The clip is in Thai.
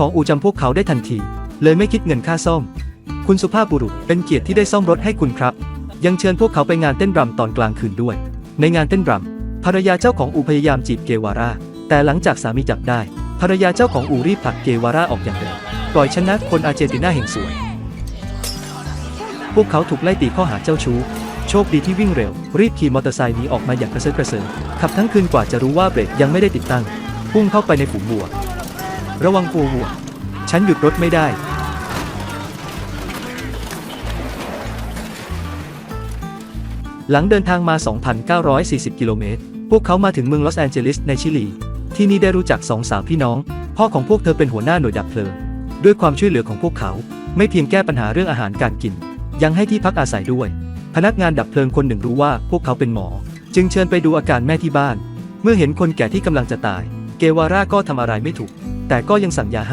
ของอูจำพวกเขาได้ทันที เลยไม่คิดเงินค่าซ่อม คุณสุภาพบุรุษเป็นเกียรติที่ได้ซ่อมรถให้คุณครับ ยังเชิญพวกเขาไปงานเต้นรำตอนกลางคืนด้วย ในงานเต้นรำภรรยาเจ้าของอูพยายามจีบเกวาร่าแต่หลังจากสามีจับได้ ภรรยาเจ้าของอูรีบผลักเกวาร่าออกอย่างเร็วปล่อยชนะคนอาร์เจนตินาแห่งสวย พวกเขาถูกไล่ตีข้อหาเจ้าชู้ โชคดีที่วิ่งเร็ว รีบขี่มอเตอร์ไซค์หนีออกมาอย่างกระเซิร์กระเซิงขับทั้งคืนกว่าจะรู้ว่าเบรกยังไม่ได้ติดตั้ง พุ่งเข้าไปในฝูงวัว ระวังกลัววัว ฉันหยุดรถไม่ได้ หลังเดินทางมา 2,940 กิโลเมตร พวกเขามาถึงเมืองลอสแอนเจลิสในชิลี ที่นี่ได้รู้จักสองสาวพี่น้อง พ่อของพวกเธอเป็นหัวหน้าหน่วยดับเพลิง ด้วยความช่วยเหลือของพวกเขา ไม่เพียงแก้ปัญหาเรื่องอาหารการกิน ยังให้ที่พักอาศัยด้วย พนักงานดับเพลิงคนหนึ่งรู้ว่าพวกเขาเป็นหมอ จึงเชิญไปดูอาการแม่ที่บ้าน เมื่อเห็นคนแก่ที่กำลังจะตาย เกวาร่าก็ทำอะไรไม่ถูก แต่ก็ยังสั่งยาให้